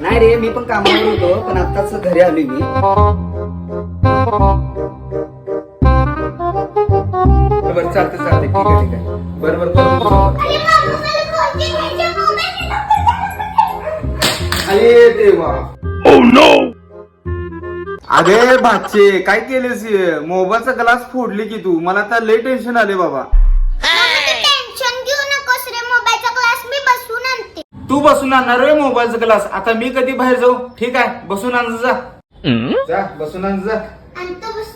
नाही रे मी पण कामावर होतो पण आताच घरी आलोय मी. बरं चालतं चालतं ठीक आहे ठीक आहे. बरं बरं बरं अरे देवा. अरे भाचे काय केलेस मोबाईलचा ग्लास फोडली की तू. मला तर लय टेन्शन आले बाबा. तू बसून आणणार रे मोबाईलचा ग्लास आता मी कधी बाहेर जाऊ? ठीक आहे बसून आण जा. जा बसून आण जा. आणतो बस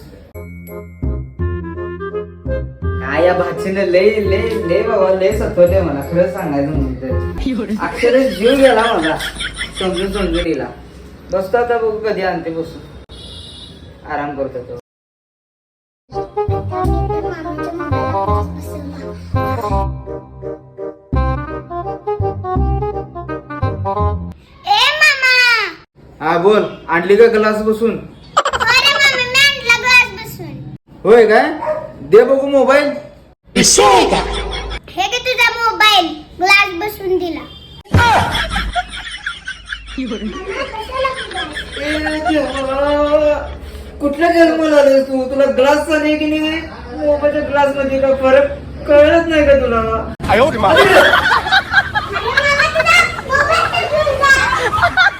काय या भाचीने लय लय लय बाबा लय सतवले मला. खरं सांगायचं म्हणजे अक्षर जीव गेला माझा. समजून समजून दिला बसतो आता बघू कधी आणते बसून. आराम करतो तो. ए हा बोल. आणली का ग्लास बसून? अरे मामा मी आणला ग्लास बसून. होय काय? दे बघू मोबाईल हे घे तुझा मोबाईल ग्लास बसून दिला. कुठल्या जन्माला आलोस तू? तुला ग्लास चालू की नाही? मोबाईलच्या ग्लासमध्ये का फरक कळत नाही का तुला?